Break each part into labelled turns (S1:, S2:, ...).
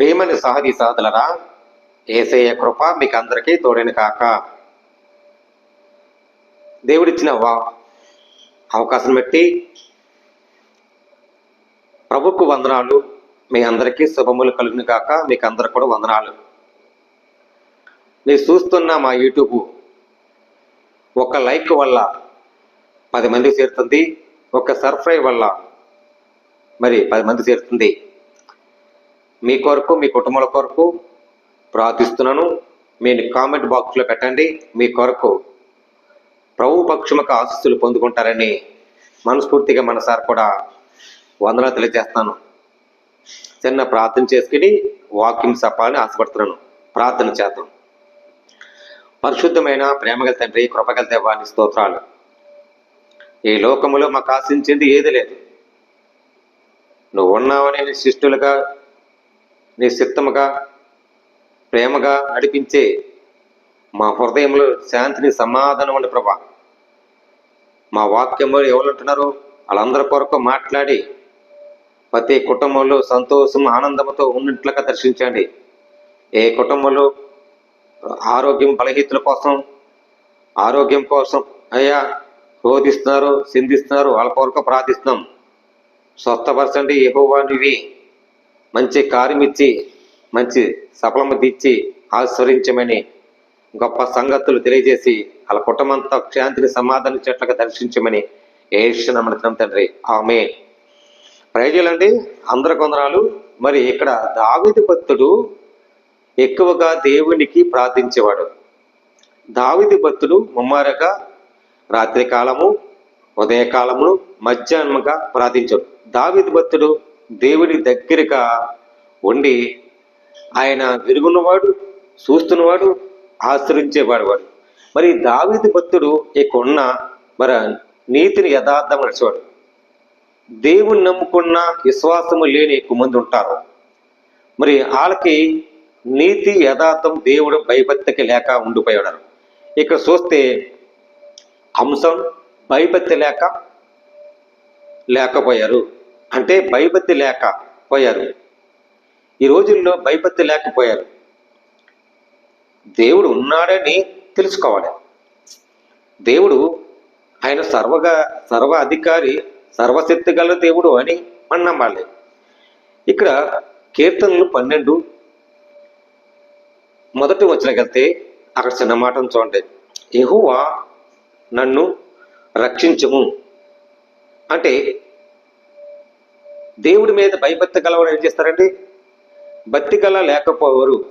S1: ప్రేమని సహది సహదులరా ఏసయ్య కృప మీకు అందరికీ తోడని కాక. దేవుడిచ్చిన వా అవకాశం పెట్టి ప్రభుకు వందనాలు. మీ అందరికీ శుభములు కలుగును కాక మీకు అందరికి కూడా వందనాలు. మీరు చూస్తున్న మా యూట్యూబ్ ఒక లైక్ వల్ల పది మంది చేరుతుంది. ఒక సర్ఫ్రై వల్ల మరి పది మంది చేరుతుంది. మీ కొరకు మీ కుటుంబాల కొరకు ప్రార్థిస్తున్నాను. మీరు కామెంట్ బాక్స్లో పెట్టండి. మీ కొరకు ప్రభు పక్షముకు ఆశస్సులు పొందుకుంటారని మనస్ఫూర్తిగా మనసారి కూడా వందనాలు తెలియజేస్తాను. చిన్న ప్రార్థన చేసుకుని వాక్యం చెప్పాలని ఆశపడుతున్నాను. ప్రార్థన చేద్దాం. పరిశుద్ధమైన ప్రేమగల తండ్రి కృపగల దేవాని స్తోత్రాలు. ఈ లోకములో మాకు ఆశించింది ఏది లేదు. నువ్వు ఉన్నావని శిష్టులుగా శిష్టులుగా నీ ప్రేమగా నడిపించే మా హృదయంలో శాంతిని సమాధానం ఉండి ప్రభా. మా వాక్యంలో ఎవరు ఉంటున్నారో వాళ్ళందరి కొరకు మాట్లాడి ప్రతి కుటుంబంలో సంతోషం ఆనందంతో ఉన్నట్లుగా దర్శించండి. ఏ కుటుంబంలో ఆరోగ్యం బలహీతుల కోసం ఆరోగ్యం కోసం అయ్యా రోధిస్తున్నారు చిందిస్తున్నారు వాళ్ళ కొరకు ప్రార్థిస్తున్నాం. స్వస్థపరచండి యహోవానివి మంచి కార్యమిచ్చి మంచి సఫలమతి ఇచ్చి ఆశ్రయించమని గొప్ప సంగతులు తెలియజేసి వాళ్ళ కుటుంబంతో శాంతిని సమాధానం చెట్లకు దర్శించమని ఏషనమడుతున్నాం తండ్రి. ఆమె ప్రయోజనండి అందరి కొందరాలు మరి ఇక్కడ దావిది భక్తుడు ఎక్కువగా దేవునికి ప్రార్థించేవాడు. దావిది భక్తుడు ముమ్మారగా రాత్రి కాలము ఉదయకాలము మధ్యాహ్నముగా ప్రార్థించాడు. దావిది భక్తుడు దేవుని దగ్గరగా ఉండి ఆయన విరుగున్నవాడు చూస్తున్నవాడు ఆశ్రయించేవాడు వాడు. మరి దావిది భక్తుడు ఇక్కడున్న మరి నీతిని యథార్థం నడిచేవాడు. దేవుని నమ్ముకున్న విశ్వాసము లేని ఎక్కువ మంది ఉంటారు. మరి వాళ్ళకి నీతి యథార్థం దేవుడు భయభక్తికి లేక ఉండిపోయాడు ఇక్కడ చూస్తే అంశం భయభక్తి లేక లేకపోయారు. అంటే భయభక్తి లేక పోయారు. ఈ రోజుల్లో భయభక్తి లేకపోయారు దేవుడు ఉన్నాడని తెలుసుకోవాలి. దేవుడు ఆయన సర్వగా సర్వ అధికారి సర్వశక్తి గల దేవుడు అని మనం నమ్మాలి. ఇక్కడ కీర్తనలు పన్నెండు మొదటి వచ్చినకెళ్తే అక్కడ చిన్న మాటను చూడండి. ఎహువా నన్ను రక్షించము. అంటే దేవుడి మీద భయభక్తి గలవారు ఏం చేస్తారండి? భక్తి గల లేకపోవరు.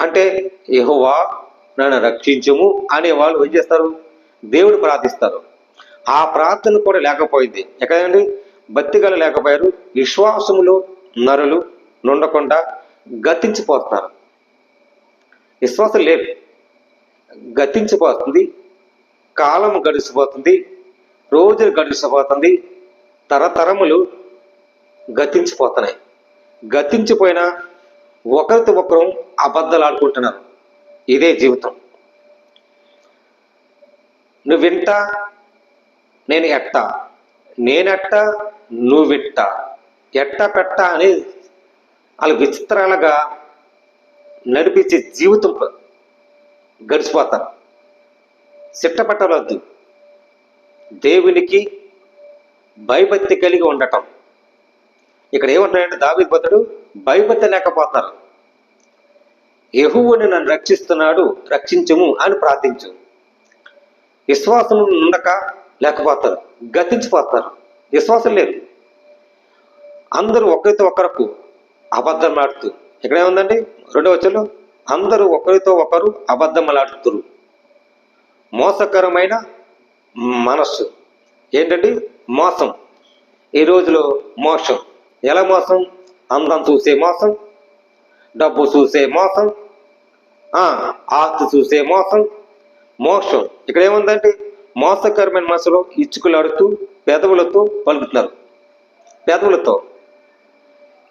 S1: అంటే యహోవా నన్ను రక్షించము అనే వాళ్ళు ఏం చేస్తారు? దేవుడు ప్రార్థిస్తారు. ఆ ప్రార్థన కూడా లేకపోయింది. ఎక్కడండి? భక్తి గల లేకపోయారు విశ్వాసములో నరులు నుండకుండా గతించిపోతున్నారు విశ్వాసం లేదు. గతించిపోతుంది కాలం గడిచిపోతుంది రోజులు గడిచిపోతుంది తరతరములు గతించిపోతున్నాయి. గతించిపోయిన ఒకరితో ఒకరు అబద్ధాలు ఆడుకుంటున్నారు ఇదే జీవితం. నువ్వు వింటా నేను ఎట్ట? నేనెట్ట నువ్వెట్ట? ఎట్ట పెట్ట అని వాళ్ళు విచిత్రాలుగా నడిపించే జీవితం గడిచిపోతారు సిట్టపట్టవద్దు దేవునికి భయభక్తి కలిగి ఉండటం. ఇక్కడ ఏమంటాడంటే దావి భక్తుడు భయభక్తి లేకపోతారు యహువుని నన్ను రక్షిస్తున్నాడు రక్షించము అని ప్రార్థించు. విశ్వాసం ఉండక లేకపోతారు గతించిపోతారు. విశ్వాసం లేదు. అందరూ ఒకరితో ఒకరకు అబద్ధం ఆడుతూ ఇక్కడ ఏముందండి? రెండవ వచ్చలు అందరూ ఒకరితో ఒకరు అబద్ధమలాడుతురు మోసకరమైన మనస్సు. ఏంటంటే మోసం. ఈ రోజులో మోసం ఎలా మోసం? అందం చూసే మోసం డబ్బు చూసే మోసం ఆస్తి చూసే మోసం మోసం ఇక్కడ ఏముందంటే మోసకరమైన మనసులో ఇచ్చుకులాడుతూ పెదవులతో పలుకుతున్నారు. పెదవులతో.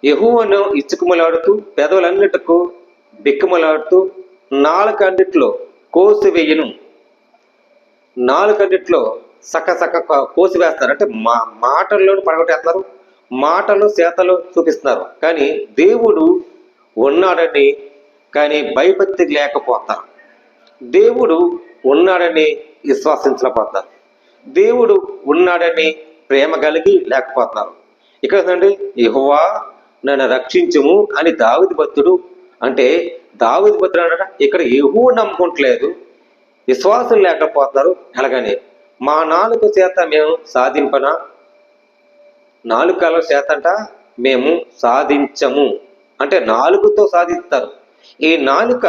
S1: ఎహువను ఇచ్చుకుమలాడుతూ పెదవులన్నిటికు బిక్కుమలాడుతూ నాలుగన్నిట్లో కోసివేయను. నాలుగన్నిట్లో సక్క సక్క కోసి వేస్తారు అంటే మా మాటల్లోనూ పడగొట్టేస్తారు. మాటలు చేతలు చూపిస్తున్నారు. కానీ దేవుడు ఉన్నాడని కానీ భయభక్తి లేకపోతారు దేవుడు ఉన్నాడని విశ్వాసించలేకపోతారు దేవుడు ఉన్నాడని ప్రేమ కలిగి లేకపోతున్నారు ఇక్కడ ఏంటంటే యెహోవా నన్ను రక్షించుము అని దావిది భక్తుడు అంటే దావిది భక్తుడు ఇక్కడ యహూ నమ్ముకుంటలేదు. విశ్వాసం లేకపోతున్నారు ఎలాగని మా నాలుగు చేత మేము సాధింపన? నాలుకల చేతంట మేము సాధించము. అంటే నాలుగుతో సాధిస్తారు. ఈ నాలుక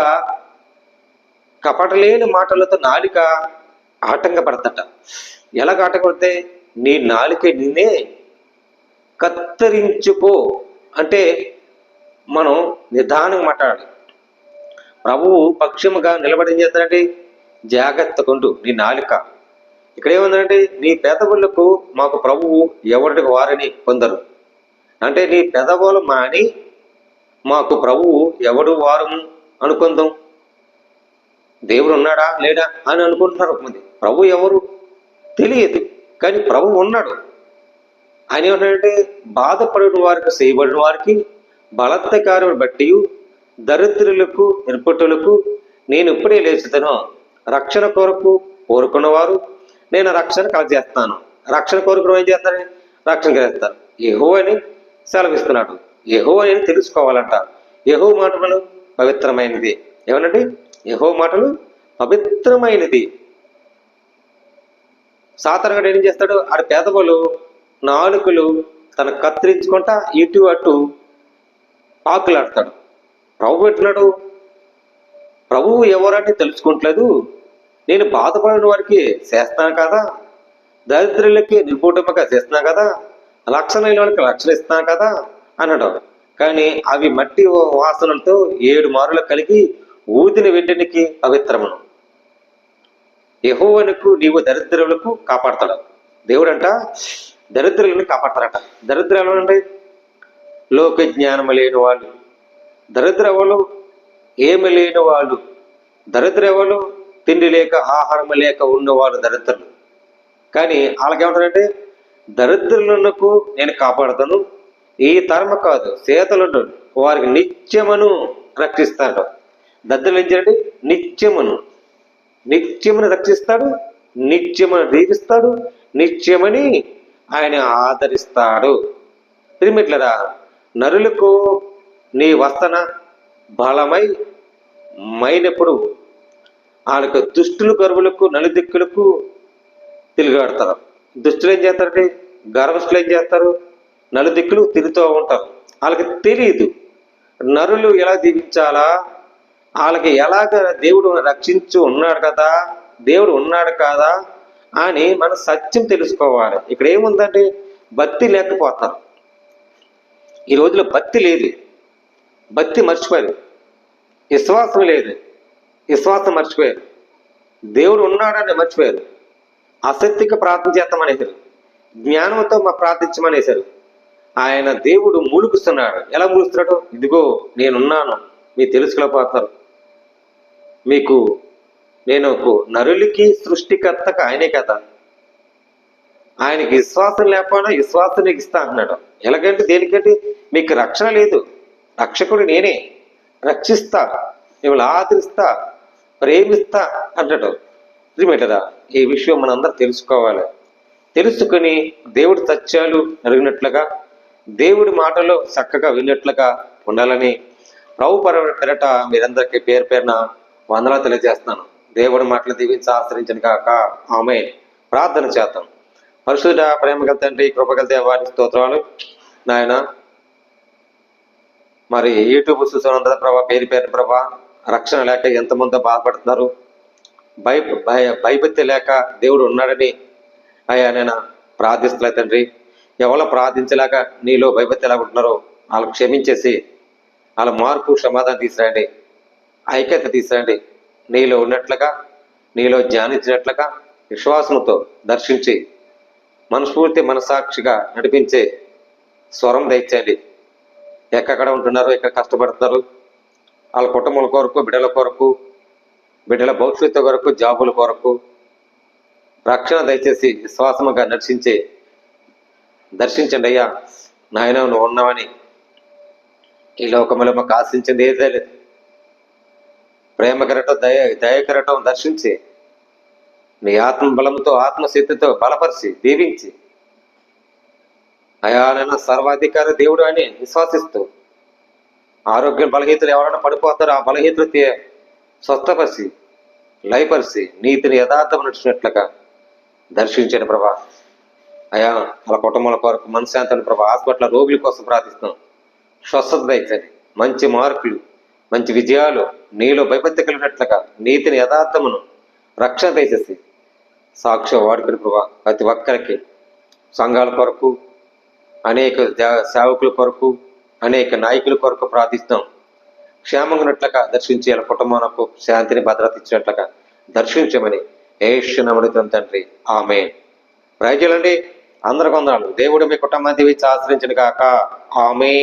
S1: కపటలేని మాటలతో నాలుక ఆటంకపడతట. ఎలాగ ఆటంకపడితే నీ నాలుక నిన్నే కత్తిరించుకో. అంటే మనం నిదానంగా మాట్లాడాలి. ప్రభువు పక్షముగా నిలబడి ఏం చేస్తాడంటే నీ నాలుక ఇక్కడ ఏముందంటే నీ పెదవులకు మాకు ప్రభువు ఎవరికి వారిని కొందరు. అంటే నీ పెదవులు మాని మాకు ప్రభువు ఎవడు వారము అనుకుందాం. దేవుడు ఉన్నాడా లేడా అని అనుకుంటున్నారు కొంతమంది. ప్రభు ఎవరు? తెలియదు. కానీ ప్రభు ఉన్నాడు. ఆయన ఏమంటే బాధపడిన వారికి చేయబడిన వారికి బలత్కారం బట్టి దరిద్రులకు నిరుపట్టులకు నేను ఇప్పుడే లేచుతాను రక్షణ కొరకు కోరుకున్నవారు నేను రక్షణ కలగజేస్తాను. రక్షణ కోరుకున్న ఏం చేస్తారని రక్షణ కలిగిస్తాను యహో అని సెలవిస్తున్నాడు. యహో అని తెలుసుకోవాలంట. యహో మాటలు పవిత్రమైనది. ఏమనండి? యహో మాటలు పవిత్రమైనది. సాధారణంగా ఏం చేస్తాడు? ఆడ పేదవాళ్ళు నాలుకలు తన కత్తిరించుకుంటా ఇటు అటు పాకులాడతాడు ప్రభు పెట్టినాడు ప్రభువు ఎవరంటే తెలుసుకుంటలేదు నేను బాధపడిన వారికి చేస్తాను కదా. దరిద్రులకి నిర్మూటముగా చేస్తున్నా కదా. లక్షణ లేని వాళ్ళకి లక్షలు ఇస్తున్నాను కదా అన్నాడు. కానీ అవి మట్టి వాసనలతో ఏడు మారులు కలిగి ఊదిన వెంటనికి పవిత్రమును. యహోవనకు నీవు దరిద్రులకు కాపాడతాడు. దేవుడంట దరిద్రులను కాపాడతారట దరిద్రాలు అంటే లోక జ్ఞానం లేని వాళ్ళు. దరిద్రవలు ఏమి లేని వాళ్ళు. దరిద్రవలు తిండి లేక ఆహారం లేక ఉన్నవారు దరిద్రులు. కానీ వాళ్ళకేమంటారంటే దరిద్రులకు నేను కాపాడుతాను ఈ తరమ కాదు చేతలు వారికి నిత్యమును రక్షిస్తాడు. దద్దలు ఏం చేయండి నిత్యమును నిత్యమును రక్షిస్తాడు నిత్యమును దీపిస్తాడు నిత్యమని ఆయన ఆదరిస్తాడు. తిరిమిట్లరా నరులకు నీ వస్తన బలమై మైనప్పుడు వాళ్ళకు దుష్టులు గర్వులకు నలుదిక్కులకు తిరిగాడతారు దుష్టులు ఏం చేస్తారంటే గర్వస్తులు ఏం చేస్తారు? నలుదిక్కులు తిరుగుతూ ఉంటారు. వాళ్ళకి తెలియదు నరులు ఎలా దీవించాలా వాళ్ళకి ఎలాగ దేవుడు రక్షించు ఉన్నాడు కదా? దేవుడు ఉన్నాడు కదా? అని మన సత్యం తెలుసుకోవాలి. ఇక్కడ ఏముందంటే భక్తి లేకపోతారు. ఈ రోజులో భక్తి లేదు. భక్తి మర్చిపోయారు. విశ్వాసం లేదు. విశ్వాసం మర్చిపోయారు. దేవుడు ఉన్నాడని మర్చిపోయారు. అసక్తికి ప్రార్థన చేస్తామనేసారు జ్ఞానంతో మా ప్రార్థించమనేసారు ఆయన దేవుడు మూలుగుస్తున్నాడు. ఎలా మూలుస్తున్నాడు ఇదిగో నేనున్నాను. మీరు తెలుసుకోలేకపోతారు మీకు నేను ఒక నరులకి సృష్టికర్తకు ఆయనే కదా. ఆయనకి విశ్వాసం లేకపోయినా విశ్వాసం నీకు ఇస్తా అంటున్నాడు. ఎలాగంటే దేనికంటే మీకు రక్షణ లేదు. రక్షకుడు నేనే. రక్షిస్తా. మిమ్మల్ని ఆదరిస్తా. ప్రేమిస్తా అంటాడు. నిజమేటదా ఈ విషయం మనందరం తెలుసుకోవాలి. తెలుసుకుని దేవుడి సత్యాలు జరిగినట్లుగా దేవుడి మాటలు చక్కగా విన్నట్లుగా ఉండాలని ప్రభు పెరట మీరందరికీ పేరు పేరున వందలా తెలియజేస్తున్నాను. దేవుడి మాటలు దీవించి ఆశ్రయించను కాక ఆమె ప్రార్థన చేద్దాం. పరిశుద్ధ ప్రేమగల తండ్రి కృపగల దేవారి స్తోత్రాలు. నాయన మరి యూట్యూబ్ చూసిన ప్రభా పేరు పేరు ప్రభా రక్షణ లేక ఎంతమంది బాధపడుతున్నారు? భయ భయ భయపెత్తి లేక దేవుడు ఉన్నాడని అయ్యా నేను ప్రార్థిస్తున్నా తండ్రి. ఎవరో ప్రార్థించలేక నీలో భయభక్తి ఎలా ఉంటున్నారో వాళ్ళకి క్షమించేసి వాళ్ళ మార్పు సమాధానం తీసుకురండి ఐక్యత తీసుకురండి నీలో ఉన్నట్లుగా నీలో ధ్యానించినట్లుగా విశ్వాసంతో దర్శించి మనస్ఫూర్తి మనసాక్షిగా నడిపించే స్వరం దయచేయండి. ఎక్కడ ఉంటున్నారో ఎక్కడ కష్టపడుతున్నారు వాళ్ళ కుటుంబాల కొరకు బిడ్డల కొరకు బిడ్డల భవిష్యత్తు కొరకు జాబుల కొరకు రక్షణ దయచేసి విశ్వాసముగా నర్శించే దర్శించండి అయ్యా. నాయన నువ్వు ఉన్నావని ఈ లోకములో మాకు ఆశించింది ఏదే లేదు. ప్రేమ కరటం దయ దయ కెరటం దర్శించి నీ ఆత్మ బలంతో ఆత్మశక్తితో బలపరిచి దీవించి. అయా సర్వాధికార దేవుడు అని విశ్వాసిస్తూ ఆరోగ్యం బలహీతలు ఎవరైనా పడిపోతారో ఆ బలహీతలు స్వస్థపరిచి లయపరిచి నీతిని యథార్థం నడిచినట్లుగా దర్శించండి ప్రభా. అయా వాళ్ళ కుటుంబాల కొరకు మనశాంతని ప్రభా హాస్పిటల్ రోగుల కోసం ప్రార్థిస్తున్నాం. స్వస్థత దయచని మంచి మార్పులు మంచి విజయాలు నీలో భయభక్తి కలిగినట్లుగా నీతిని యథార్థమును రక్షణ దయచేసి సాక్ష్యం వాడుకుని ప్రభా ప్రతి ఒక్కరికి సంఘాల కొరకు అనేక సేవకుల కొరకు అనేక నాయకుల కొరకు ప్రార్థిస్తాం. క్షేమంగా ఉన్నట్లుగా దర్శించి వాళ్ళ కుటుంబాలకు శాంతిని భద్రత ఇచ్చినట్లుగా దర్శించమని ఏష్యనముడుతాం తండ్రి. ఆమె ప్రజలండి అందరు కొందరు దేవుడు మీ కుటుంబాన్ని దీవించి ఆశ్రయించిన కాక ఆమె